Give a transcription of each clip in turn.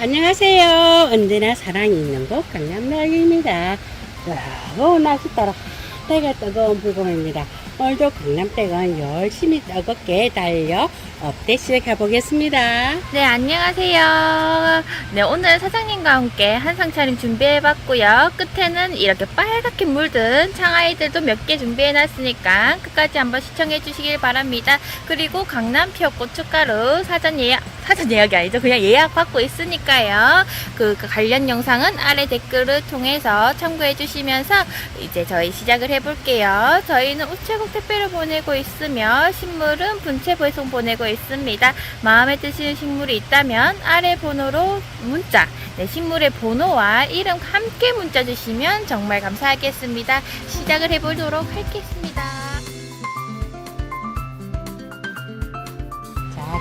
안녕하세요. 언제나 사랑이 있는 곳 강남나기입니다. 뜨거운 날씨 따라 때가 뜨거운 불공입니다. 오늘도 강남댁은 열심히 뜨겁게 달려 업데이트 시작해 보겠습니다. 네, 안녕하세요. 네, 오늘 사장님과 함께 한상 차림 준비해봤고요. 끝에는 이렇게 빨갛게 물든 창아이들도 몇 개 준비해놨으니까 끝까지 한번 시청해주시길 바랍니다. 그리고 강남 피어 고춧가루 사전 예약, 사전 예약이 아니죠. 그냥 예약 받고 있으니까요. 그, 그 관련 영상은 아래 댓글을 통해서 참고해주시면서 이제 저희 시작을 해볼게요. 저희는 우체국 택배를 보내고 있으며 식물은 분체 배송 보내고 있습니다. 마음에 드시는 식물이 있다면 아래 번호로 문자, 네, 식물의 번호와 이름 함께 문자 주시면 정말 감사하겠습니다. 시작을 해보도록 하겠습니다.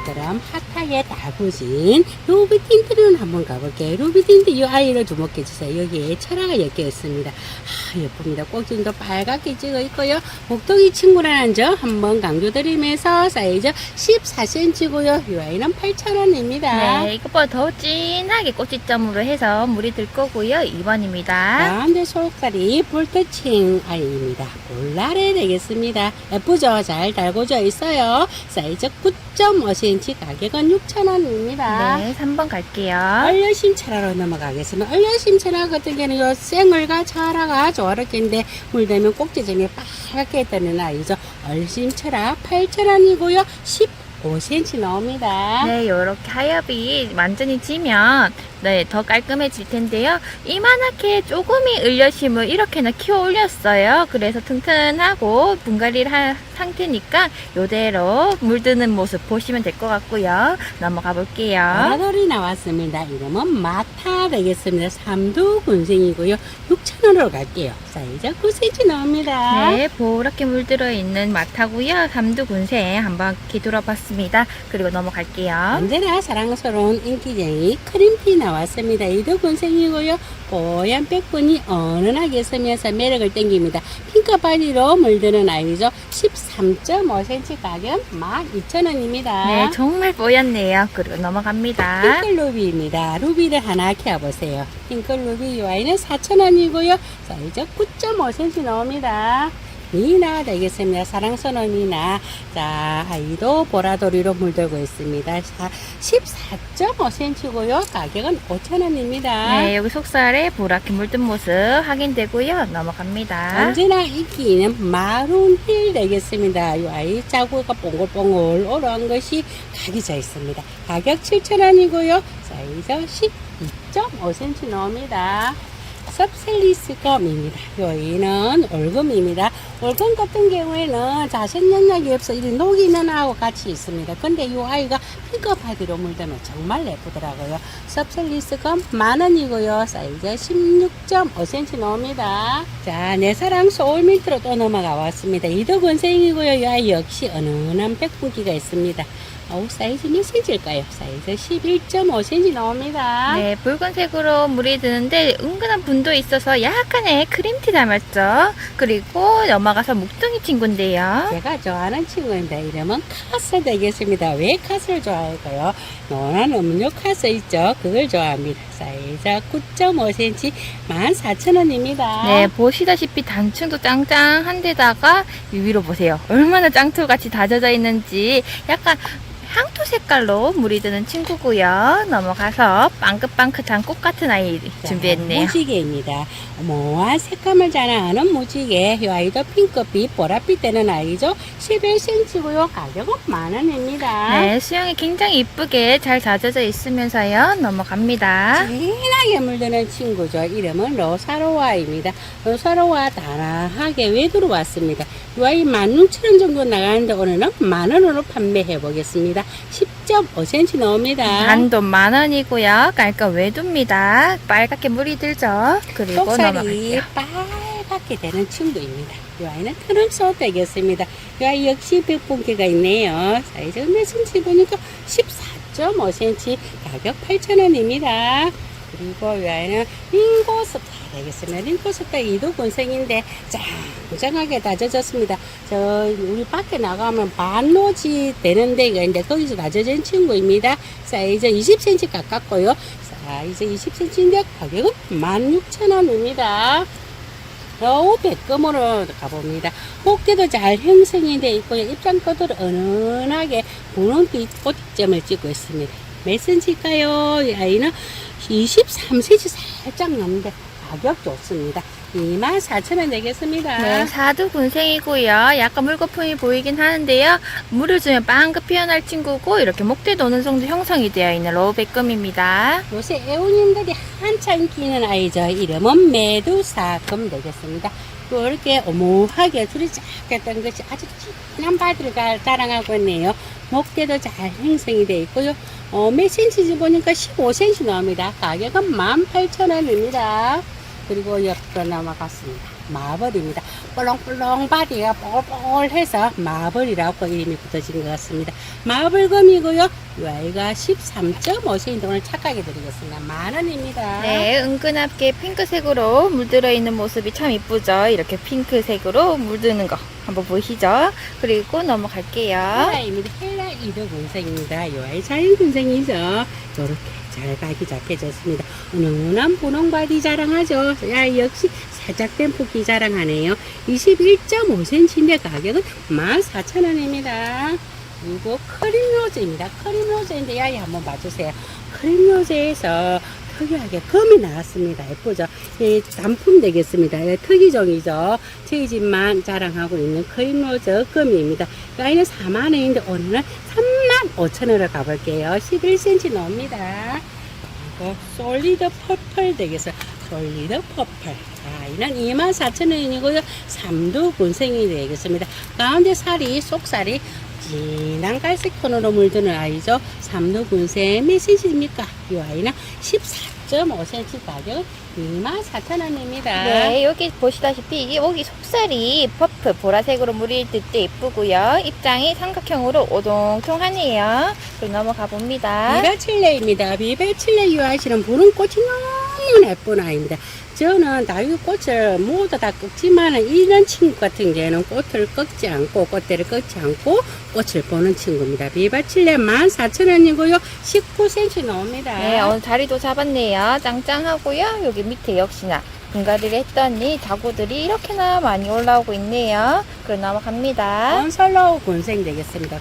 자, 그럼 핫하게 다구진 루비 틴트를 한번 가볼게요. 루비 틴트 이 아이를 주목해 주세요. 여기에 철화가 엮여 있습니다. 아, 예쁩니다. 꼭지도 빨갛게 찍어 있고요. 목동이 친구라는 점 한번 강조드리면서 사이즈 14cm고요. 이 아이는 8,000원입니다. 네, 이것보다 더 진하게 꼬치점으로 해서 물이 들 거고요. 2번입니다. 가운데 속살이 볼터칭 아이입니다. 볼라레 되겠습니다. 예쁘죠? 잘 달궈져 있어요. 사이즈 9.5cm 가격은 6,000원입니다. 네, 3번 갈게요. 얼려심 철화로 넘어가겠습니다. 얼려심 철화 같은 경우는 요 생얼과 철화가 조화롭게인데 물되면 꼭지점이 빨갛게 뜨는 아이죠. 얼심 철화 8,000원이고요. 15cm 나옵니다. 네, 이렇게 하엽이 완전히 지면 네, 더 깔끔해질 텐데요. 이만하게 조금이 을려심을 이렇게는 키워 올렸어요. 그래서 튼튼하고 분갈이를 한 상태니까 이대로 물드는 모습 보시면 될 것 같고요. 넘어가 볼게요. 보라돌이 나왔습니다. 이름은 마타 되겠습니다. 삼두 군생이고요. 6,000원으로 갈게요. 사이즈 9cm 나옵니다. 네, 보랗게 물들어 있는 마타고요. 삼두 군생 한번 기돌아 봤습니다. 그리고 넘어갈게요. 언제나 사랑스러운 인기쟁이 크림티 나 왔습니다. 이도 군 생이고요. 뽀얀 백분이 어른하게 쓰면서 매력을 땡깁니다. 핑크 바디로 물드는 아이죠. 13.5cm 가격 12,000원입니다. 네, 정말 뽀얗네요. 그리고 넘어갑니다. 핑크 루비입니다. 루비를 하나 키워보세요. 핑크 루비 이 아이는 4,000원이고요. 사이즈 9.5cm 나옵니다. 미나 되겠습니다. 사랑스러운 미나. 자, 아이도 보라돌이로 물들고 있습니다. 14.5cm고요. 가격은 5,000원입니다. 네, 여기 속살에 보랗게 물든 모습 확인되고요. 넘어갑니다. 언제나 인기 있는 마룬 힐 되겠습니다. 이 아이 자구가 뽕글뽕글 오르한 것이 각이 져 있습니다. 가격 7,000원이고요. 사이즈 12.5cm 나옵니다. 섭셀리스 검입니다. 여기는 올금입니다. 올금 같은 경우에는 자센 영역이 없어 이 녹이는 하고 같이 있습니다. 근데 이 아이가 핑크 바디로 물들면 정말 예쁘더라고요. 섭셀리스 검 만원이고요. 사이즈 16.5cm 나옵니다. 자, 내 사랑 소울민트로 또 넘어가 왔습니다. 이도 건생이고요. 이 아이 역시 은은한 백분기가 있습니다. 어우, 사이즈 몇 cm일까요? 사이즈 11.5cm 나옵니다. 네, 붉은색으로 물이 드는데 은근한 분도 있어서 약간의 크림티 닮았죠. 그리고 넘어가서 묵둥이 친구인데요. 제가 좋아하는 친구인데 이름은 카스 되겠습니다. 왜 카스를 좋아할까요? 노란 음료 카스 있죠? 그걸 좋아합니다. 사이즈 9.5cm 14,000원입니다. 네, 보시다시피 단층도 짱짱한데다가 이 위로 보세요. 얼마나 짱투같이 다져져 있는지 약간 향토 색깔로 물이 드는 친구고요. 넘어가서 빵긋빵긋한 꽃 같은 아이 준비했네요. 무지개입니다. 모한 색감을 자랑하는 무지개. 이 아이도 핑크빛, 보랏빛 되는 아이죠. 11cm고요. 가격은 만 원입니다. 네, 수영이 굉장히 이쁘게 잘 다져져 있으면서요. 넘어갑니다. 진하게 물드는 친구죠. 이름은 로사로와입니다. 로사로와 단아하게 왜 들어왔습니다. 이 아이 16,000원 정도 나가는데 오늘은 만원으로 판매해 보겠습니다. 10.5cm 나옵니다. 단돈 만 원이고요. 깔끔 외두입니다. 빨갛게 물이 들죠. 그리고 넘어갈게요. 빨갛게 되는 친구입니다. 이 아이는 트름소 되겠습니다. 이 아이 역시 백분기가 있네요. 사이즈가 몇 cm 보니까 14.5cm 가격 8,000원입니다. 그리고 이 아이는 링고스타 되겠습니다. 링고스타 이도 군생인데 짱짱하게 다져졌습니다. 저 우리 밖에 나가면 반로지 되는 데가 있는데 거기서 다져진 친구입니다. 사이즈 20cm 가깝고요. 사이즈 20cm인데 가격은 16,000원입니다. 겨우 백금으로 가봅니다. 꽃게도 잘 형성이 되어 있고요. 입장 끝으로 은은하게 분홍빛 꽃점을 찍고 있습니다. 몇 cm일까요? 이 아이는 23cm 살짝 넘는데 가격 좋습니다. 24,000원 내겠습니다. 네, 사두 군생이고요. 약간 물거품이 보이긴 하는데요. 물을 주면 빵긋 피어날 친구고 이렇게 목대도 어느 정도 형성이 되어 있는 로우백금입니다. 요새 애우님들이 한창 끼는 아이죠. 이름은 메두사금 되겠습니다. 이렇게 오묘하게 줄이 작겠던 것이 아주 진한 바디를 가- 자랑하고 있네요. 목대도 잘 형성이 되어 있고요. 어, 몇 cm인지 보니까 15cm 나옵니다. 가격은 18,000원입니다. 그리고 옆으로 넘어갔습니다. 마블입니다. 뽀롱뽀롱 바디가 뽀글뽀글해서 마블이라고 이름이 붙어진 것 같습니다. 마블금이고요. 이 아이가 13.5cm 오늘 착하게 드리겠습니다. 만 원입니다. 네, 은근하게 핑크색으로 물들어 있는 모습이 참 이쁘죠. 이렇게 핑크색으로 물드는 거 한번 보시죠. 그리고 넘어갈게요. 헬라입니다. 헬라 이도 군생입니다. 요 아이 자연 군생이죠. 요렇게 잘 가기 작해졌습니다. 은은한 분홍 바디 자랑하죠. 야, 역시 된 푸기 자랑하네요. 21.5cm인데 가격은 14,000원입니다. 그리고 크림로즈입니다. 크림로즈인데 야이 한번 봐주세요. 크림로즈에서 특이하게 금이 나왔습니다. 예쁘죠? 이 단품 되겠습니다. 예, 특이종이죠. 저희 집만 자랑하고 있는 크림로즈 금입니다. 아이는 4만원인데 오늘은 3만 5천원으로 가볼게요. 11cm 나옵니다. 그리고 솔리드 퍼플 되겠어요. 솔리드 퍼플. 아이는 24,000원이고요. 삼두 군생이 되겠습니다. 가운데 살이, 속살이 진한 갈색 톤으로 물드는 아이죠. 삼두 군생 몇 cm입니까? 이 아이는 14.5cm 가격 24,000원입니다. 네, 여기 보시다시피 여기 속살이 퍼프 보라색으로 물이 듯때 예쁘고요. 입장이 삼각형으로 오동통하네요. 그럼 넘어가 봅니다. 비바칠레입니다. 비바칠레 유하시는 분은 꽃이 너무 예쁜 아이입니다. 저는 다육꽃을 모두 다 꺾지만 이런 친구 같은 경우는 꽃을 꺾지 않고 꽃대를 꺾지 않고 꽃을 보는 친구입니다. 비바칠레 14,000원이고요. 19cm 나옵니다. 네, 오늘 자리도 잡았네요. 짱짱하고요. 여기 밑에 역시나 분갈이를 했더니 자구들이 이렇게나 많이 올라오고 있네요. 그럼 넘어갑니다. 건설로 군생 되겠습니다.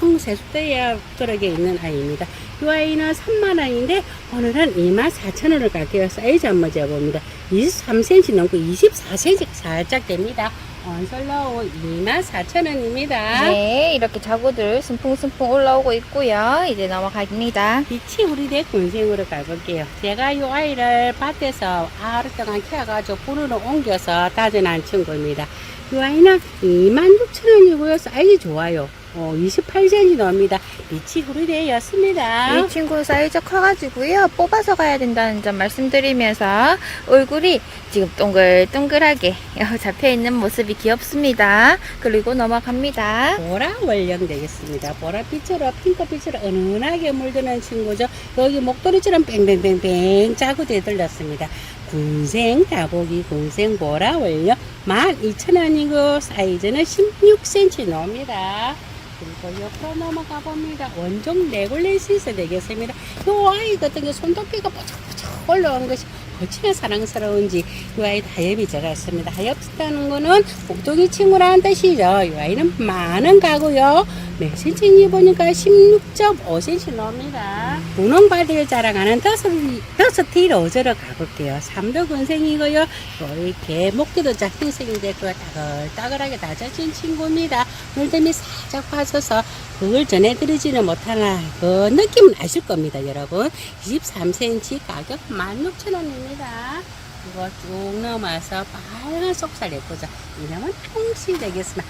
큰 세숫대에 그러게 있는 아이입니다. 이 아이는 3만원인데 오늘은 24,000원을 갈게요. 사이즈 한번 재봅니다. 23cm 넘고 24cm 살짝 됩니다. 건설로 24,000원입니다. 네, 이렇게 자구들 순풍순풍 올라오고 있고요. 이제 넘어갑니다. 빛이 우리대 군생으로 가볼게요. 제가 이 아이를 밭에서 하루 동안 키워가지고 분으로 옮겨서 다져난 친구입니다. 이 아이는 26,000원이고요. 사이즈 좋아요. 어, 28cm 나옵니다. 빛이 후리대였습니다. 이 친구 사이즈 커가지고요. 뽑아서 가야 된다는 점 말씀드리면서 얼굴이 지금 동글동글하게 잡혀있는 모습이 귀엽습니다. 그리고 넘어갑니다. 보라 원령 되겠습니다. 보라빛으로 핑크빛으로 은은하게 물드는 친구죠. 여기 목도리처럼 뺑뺑뺑뺑 짜고 되들렸습니다. 군생 다보기 군생 보라 원령 12,000원이고 사이즈는 16cm 나옵니다. 그리고 옆으로 넘어가 봅니다. 원종 네골레시스 되겠습니다. 이 아이 같은 게 손톱비가 뽀짝뽀짝 올라온 것이 어찌나 사랑스러운지 이 아이 다이업이 들어갔습니다. 다이업스다는 거는 목동이 친구라는 뜻이죠. 이 아이는 많은 가고요. 몇 cm인지 보니까 16.5cm 나옵니다. 분홍바디를 자랑하는 더스티, 더스티 로즈로 가볼게요. 삼도 군생이고요. 이렇게 목대도 작은 생인데 그 따글따글하게 다져진 친구입니다. 물됨이 살짝 빠져서 그걸 전해드리지는 못하나 그 느낌은 아실 겁니다, 여러분. 23cm 가격 16,000원입니다. 이거 쭉 넘어서 빨간 속살 예쁘죠? 이름은 홍시 되겠습니다.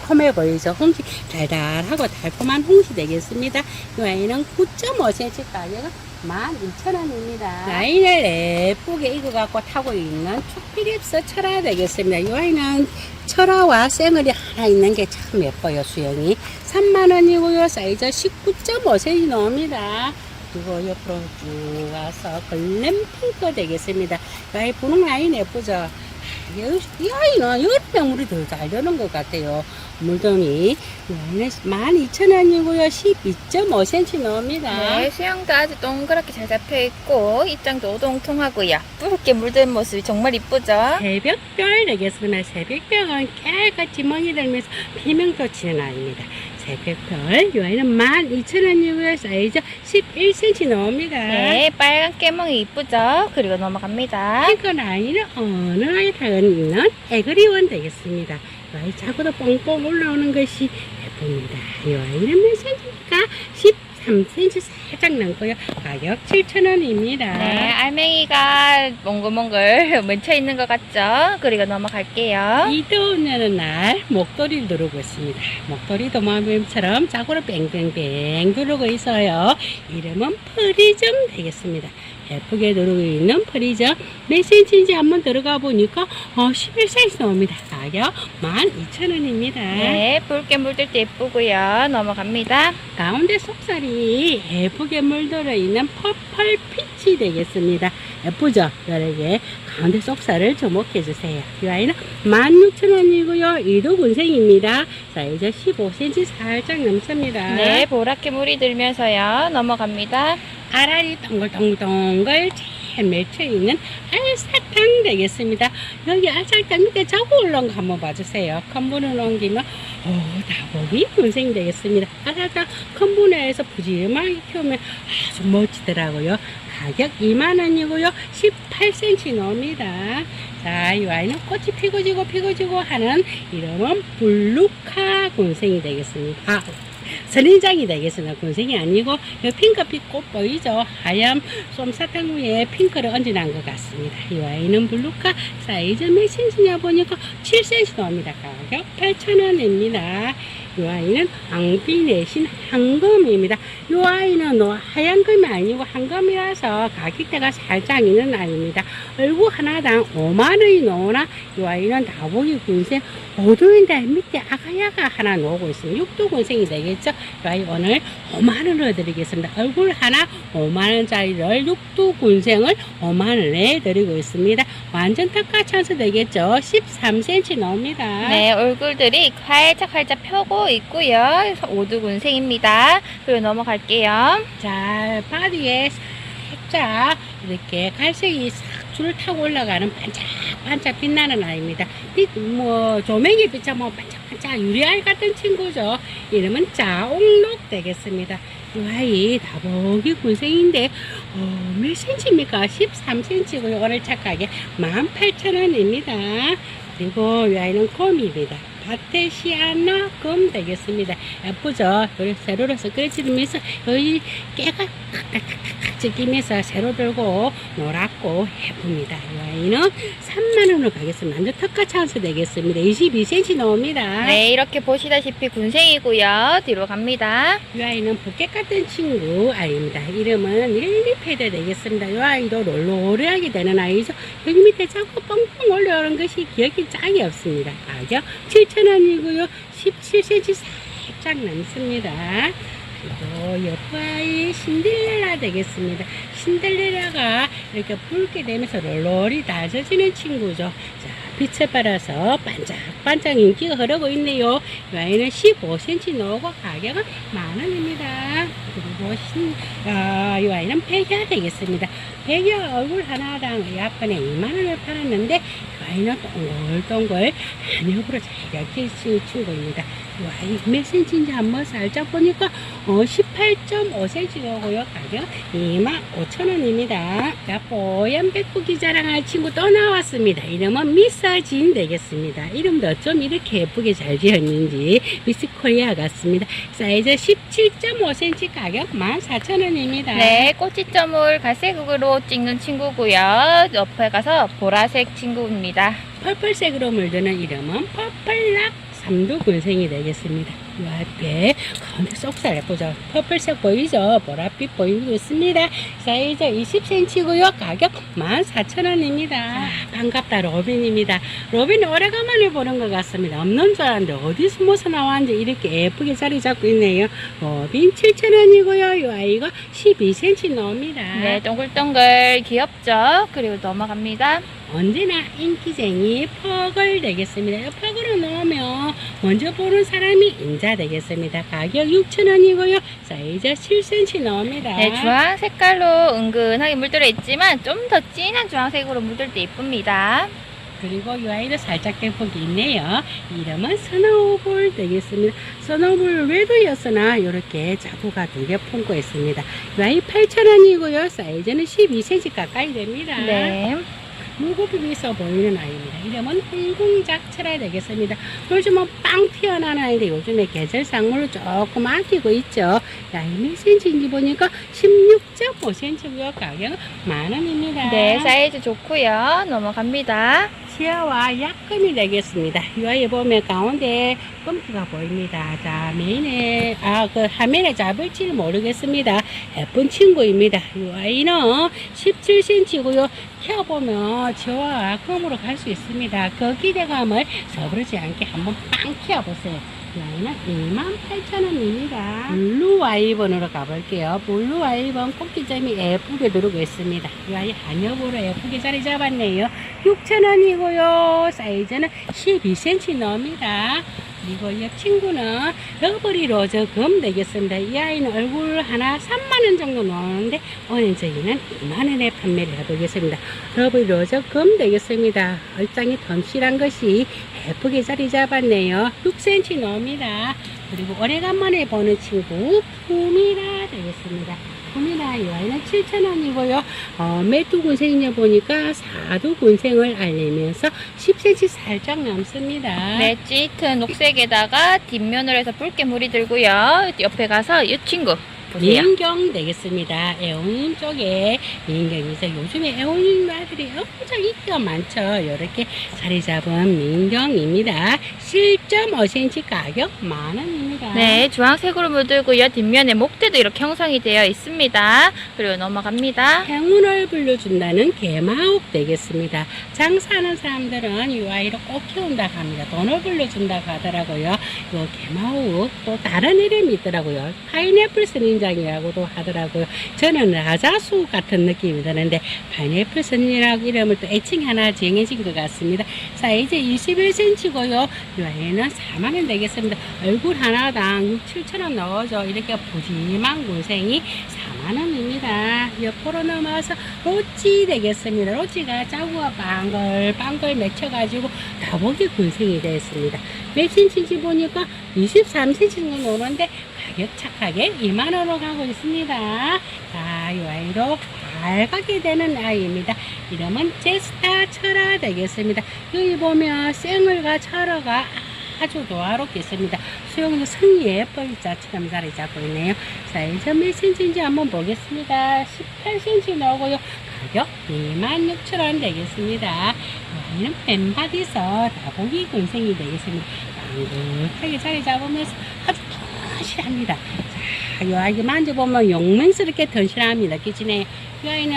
달콤해 보이죠? 홍시 달달하고 달콤한 홍시 되겠습니다. 이 아이는 9.5cm 가격은 12,000원입니다. 라인을 예쁘게 익어갖고 타고 있는 초피립스 철화 되겠습니다. 이 아이는 철화와 쌩얼이 하나 있는 게 참 예뻐요, 수영이. 3만원이고요. 사이즈 19.5cm 나옵니다. 그리고 옆으로 쭉 와서 글램핑크 되겠습니다. 이 분홍 라인 예쁘죠? 이, 이 아이는 여름에 물이 더 잘 되는 것 같아요. 물동이. 얘는 12,000원이고요. 12.5cm 나옵니다. 네, 수영도 아주 동그랗게 잘 잡혀 있고 입장도 오동통하고요. 붉게 물든 모습이 정말 이쁘죠? 새벽별 되겠습니다. 새벽별은 깨알같이 멍이 들면서 비명도 치는 아이입니다. 새벽별, 이 아이는 12,000원이고요. 사이즈 11cm 나옵니다. 네, 빨간 깨멍이 이쁘죠? 그리고 넘어갑니다. 핑크 라인은 어느 아이랑은 있는 에그리원 되겠습니다. 이 아이 자고도 뽕뽕 올라오는 것이 예쁩니다. 이 아이는 몇 cm입니까? 13cm 살짝 넘고요. 가격 7,000원입니다. 네, 알맹이가 몽글몽글 맺혀 있는 것 같죠? 그리고 넘어갈게요. 이 더운 여는 날 목도리를 누르고 있습니다. 목도리도 마음처럼 자고로 뺑뺑뺑 누르고 있어요. 이름은 프리즘 되겠습니다. 예쁘게 누르고 있는 프리즘 몇 cm인지 한번 들어가 보니까 어, 11cm 나옵니다. 가격 12,000원입니다. 네, 붉게 물들 때 예쁘고요. 넘어갑니다. 가운데 속살이 예쁘게 물들어 있는 퍼플 피치 되겠습니다. 예쁘죠? 여러게 가운데 속살을 주목해 주세요. 이 아이는 16,000원이고요. 이도 군생입니다. 사이즈 15cm 살짝 넘습니다. 네, 보랗게 물이 들면서요. 넘어갑니다. 알알이 동글동글 잘 맺혀 있는 알사탕 되겠습니다. 여기 알사탕 밑에 자고 올라온 거 한번 봐주세요. 컴분을 옮기면 오, 다복이 군생이 되겠습니다. 알사탕 컴분에서 부지런하게 키우면 아주 멋지더라고요. 가격 2만원이고요. 18cm 나옵니다. 자, 이 아이는 꽃이 피고 지고 피고 지고 하는 이름은 블루카 군생이 되겠습니다. 아, 선인장이 되겠습니다. 군생이 아니고 이 핑크빛 꽃 보이죠? 하얀 솜사탕 위에 핑크를 얹어놓은 것 같습니다. 이 아이는 블루카 사이즈 몇 cm냐 보니까 7cm 나옵니다. 가격 8,000원입니다. 이 아이는 앙비 내신 황금입니다. 이 아이는 노- 하얀 금이 아니고 황금이라서 가격대가 살짝 있는 아이입니다. 얼굴 하나당 5만원이 나오나 이 아이는 다보기 군생 5도인데 밑에 아가야가 하나 나오고 있습니다. 6도 군생이 되겠죠? 이 아이 오늘 5만원으로 드리겠습니다. 얼굴 하나 5만원짜리를 6도 군생을 5만원에 드리고 있습니다. 완전 특가 찬스 되겠죠? 13cm 나옵니다. 네, 얼굴들이 활짝활짝 펴고 있고요. 오두군생입니다. 그리고 넘어갈게요. 자, 바디에 살짝 이렇게 갈색이 싹 줄 타고 올라가는 반짝반짝 빛나는 아이입니다. 빛, 뭐, 조명이 비쳐 뭐 반짝반짝 유리알 같은 친구죠. 이름은 자옥록 되겠습니다. 이 아이 다복이 군생인데, 어, 몇 cm입니까? 13cm고요. 오늘 착하게 18,000원입니다. 그리고 이 아이는 곰입니다. 바테시아나 금 되겠습니다. 예쁘죠? 그리고 세로로서 끓여지면서 여기 깨가 탁탁탁탁 찢기면서 세로 들고 노랗고 예쁩니다. 이 아이는 3만원으로 가겠습니다. 완전 특가 찬스 되겠습니다. 22cm 나옵니다. 네, 이렇게 보시다시피 군생이고요. 뒤로 갑니다. 이 아이는 부켓 같은 친구 아이입니다. 이름은 릴리패드 되겠습니다. 이 아이도 롤롤하게 되는 아이죠. 여기 밑에 자꾸 뻥뻥 올라오는 것이 기억이 짝이 없습니다. 가격 7,000원이고요. 17cm 살짝 넘습니다. 그리고 옆 아이 신데렐라 되겠습니다. 신데렐라가 이렇게 붉게 되면서 롤롤이 다져지는 친구죠. 자, 빛을 발아서 반짝반짝 인기가 흐르고 있네요. 이 아이는 15cm 나오고 가격은 만원입니다. 그리고 신, 아, 이 아이는 백야 되겠습니다. 백야 얼굴 하나당 약간에 2만원을 팔았는데 이 아이는 동글동글 한엽으로 잘 엮인 친구입니다. 몇 cm인지 한번 살짝 보니까 어, 18.5cm 나오고요. 가격 25,000원입니다. 자, 뽀얀 백구기 자랑할 친구 또 나왔습니다. 이름은 미스진 되겠습니다. 이름도 어쩜 이렇게 예쁘게 잘 지었는지 미스 코리아 같습니다. 사이즈 17.5cm 가격 14,000원입니다. 네, 꼬치점을 갈색으로 찍는 친구고요. 옆에 가서 보라색 친구입니다. 펄펄색으로 물드는 이름은 퍼플락 삼두군생이 되겠습니다. 이 앞에 가운데 쏙살 예쁘죠? 퍼플색 보이죠? 보랏빛 보이고 있습니다. 사이즈 20cm고요. 가격 14,000원입니다. 반갑다 로빈입니다. 로빈 오래간만에 보는 것 같습니다. 없는 줄 알았는데 어디 숨어서 나왔는지 이렇게 예쁘게 자리 잡고 있네요. 로빈 7,000원이고요. 이 아이가 12cm 나옵니다. 네, 동글동글 귀엽죠? 그리고 넘어갑니다. 언제나 인기쟁이 되겠습니다. 이 퍼글을 넣으면 먼저 보는 사람이 인자 되겠습니다. 가격 6,000원이고요. 사이즈 7cm 나옵니다. 네, 주황 색깔로 은근하게 물들어 있지만 좀 더 진한 주황색으로 물들 때 이쁩니다. 그리고 이 아이도 살짝 대폭이 있네요. 이름은 스노우볼 되겠습니다. 스노우볼 레드였으나 이렇게 자구가 두 개 품고 있습니다. 이 아이 8,000원이고요. 사이즈는 12cm 가까이 됩니다. 네. 무구비 있어 보이는 아이입니다. 이름은 흥궁작철아 되겠습니다. 요즘은 빵 튀어나오는 아이인데 요즘에 계절상물로 조금 아끼고 있죠. 나이 몇 cm인지 보니까 16.5cm고요. 가격은 만 원입니다. 네, 사이즈 좋고요. 넘어갑니다. 치아와 약금이 되겠습니다. 이 아이 보면 가운데 껌피가 보입니다. 자, 메인에, 아, 그 화면에 잡을지는 모르겠습니다. 예쁜 친구입니다. 이 아이는 17cm고요. 키워보면 저와 껌으로 갈 수 있습니다. 그 기대감을 서두르지 않게 한번 빵 키워보세요. 이 아이는 28,000원입니다. 블루 와이번으로 가볼게요. 블루 와이번 꽃기점이 예쁘게 누르고 있습니다. 이 아이 한엽으로 예쁘게 자리 잡았네요. 6,000원이고요. 사이즈는 12cm 나옵니다. 그리고 이 친구는 러버리 로저 금 되겠습니다. 이 아이는 얼굴 하나 3만원 정도 나오는데 오늘 저희는 2만원에 판매를 해보겠습니다. 러버리 로저 금 되겠습니다. 얼짱이 덤실한 것이 예쁘게 자리 잡았네요. 6cm 나옵니다. 그리고 오래간만에 보는 친구 푸미라 되겠습니다. 아이는 7,000원이고요. 어, 메뚜 군생이냐 보니까 사두 군생을 알리면서 10cm 살짝 남습니다. 네, 짙은 녹색에다가 뒷면으로 해서 붉게 물이 들고요. 옆에 가서 이 친구 민경 되겠습니다. 애호님 쪽에 민경이죠. 요즘에 애호님 말들이 엄청 인기가 많죠. 이렇게 자리 잡은 민경입니다. 7.5cm 가격 만원입니다. 네, 주황색으로 물들고요. 뒷면에 목대도 이렇게 형성이 되어 있습니다. 그리고 넘어갑니다. 행운을 불러준다는 개마옥 되겠습니다. 장사하는 사람들은 이 아이를 꼭 키운다고 합니다. 돈을 불러준다고 하더라고요. 이 개마옥 또 다른 이름이 있더라고요. 파인애플 선인장이라고도 하더라고요. 저는 라자수 같은 느낌이 드는데 파인애플 선이라고 이름을 또 애칭 하나 정해진 것 같습니다. 사이즈 21cm고요. 이 아이는 4만원 되겠습니다. 얼굴 하나당 6, 7천원 넣어줘. 이렇게 부짐한 군생이 4만원입니다. 옆으로 넘어서 로찌 되겠습니다. 로찌가 짜구가 빵글 빵글 맺혀가지고 다보기 군생이 되었습니다. 몇 cm인지 보니까 23cm 정도 오는데 가격 착하게 2만원으로 가고 있습니다. 자, 이 아이도 밝게 되는 아이입니다. 이름은 제스타 철아 되겠습니다. 여기 보면 생얼과 철어가 아주 노화롭게 있습니다. 수영도 성이 예뻐자처럼 자리 잡고 있네요. 사이즈 몇 cm인지 한번 보겠습니다. 18cm 나오고요. 가격 26,000원 되겠습니다. 여기는 뱀바디서 다보기 군생이 되겠습니다. 방긋하게 자리 잡으면서 아주 튼실합니다. 자, 이 아이 만져보면 용맹스럽게 튼실합니다. 기진에 이 아이는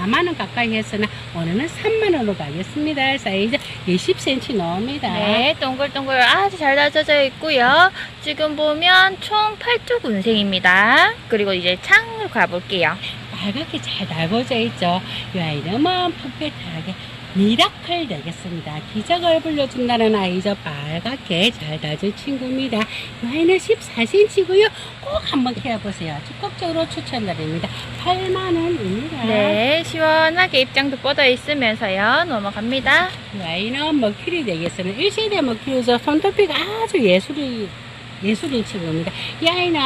4만원 가까이 했으나 오늘은 3만원으로 가겠습니다. 사이즈 20cm 나옵니다. 네, 동글동글 아주 잘 다져져 있고요. 지금 보면 총 8조 군생입니다. 그리고 이제 창으로 가볼게요. 빨갛게 잘 달궈져 있죠. 이 아이름은 풋풋하게 미라클 되겠습니다. 기적을 불러준다는 아이죠. 빨갛게 잘 다진 친구입니다. 이 아이는 14cm고요. 꼭 한번 키워보세요. 적극적으로 추천드립니다. 8만원입니다. 네, 시원하게 입장도 뻗어 있으면서요. 넘어갑니다. 이 아이는 머큐리 되겠습니다. 1세대 머큐리죠. 손톱이가 아주 예술이, 예술인 친구입니다. 이 아이는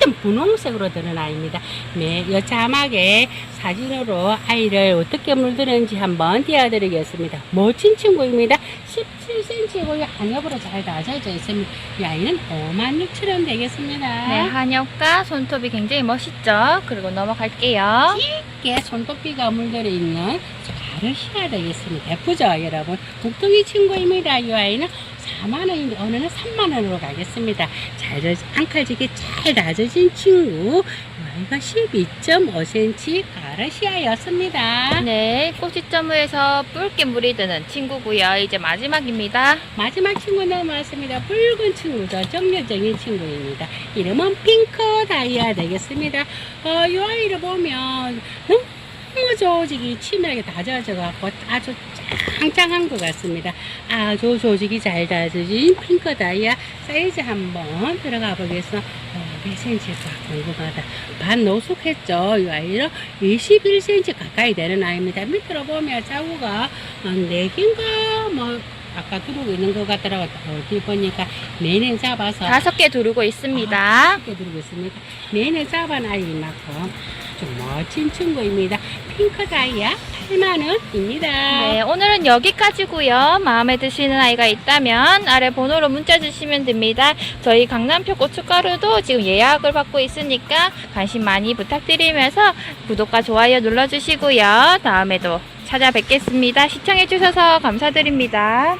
짙은 분홍색으로 드는 아이입니다. 네, 이 자막에 사진으로 아이를 어떻게 물드는지 한번 띄워드리겠습니다. 멋진 친구입니다. 17cm고요. 한엽으로 잘 다져져 있습니다. 이 아이는 56,000원 되겠습니다. 네, 한엽과 손톱이 굉장히 멋있죠? 그리고 넘어갈게요. 깊게 손톱비가 물들어 있는 가르시아 되겠습니다. 예쁘죠, 여러분? 북둥이 친구입니다. 이 아이는 4만 원인데 오늘은 3만 원으로 가겠습니다. 잘 젖, 앙칼지게 잘 다져진 친구. 이거 12.5cm 가라시아였습니다. 네, 꼬치점무에서 붉게 물이 드는 친구고요. 이제 마지막입니다. 마지막 친구 넘어왔습니다. 붉은 친구죠. 정려적인 친구입니다. 이름은 핑크 다이아 되겠습니다. 어, 이 아이를 보면 너무 조직이 치밀하게 다져져갖고 아주 짱짱한 것 같습니다. 아주 조직이 잘 다져진 핑크 다이아 사이즈 한번 들어가 보겠습니다. 어, 몇 cm일까 궁금하다. 반 노숙했죠. 이 아이는 21cm 가까이 되는 아이입니다. 밑으로 보면 자구가 어, 4개인가 뭐 아까 두르고 있는 것 같더라고요. 어디 보니까 내내 잡아서 다섯 개 두르고 있습니다. 이렇게 들고 있습니다. 내내 잡아놔인 만큼 좀 멋진 친구입니다. 핑크 다이아 8만 원입니다. 네, 오늘은 여기까지고요. 마음에 드시는 아이가 있다면 아래 번호로 문자 주시면 됩니다. 저희 강남표 고춧가루도 지금 예약을 받고 있으니까 관심 많이 부탁드리면서 구독과 좋아요 눌러주시고요. 다음에도 찾아뵙겠습니다. 시청해주셔서 감사드립니다.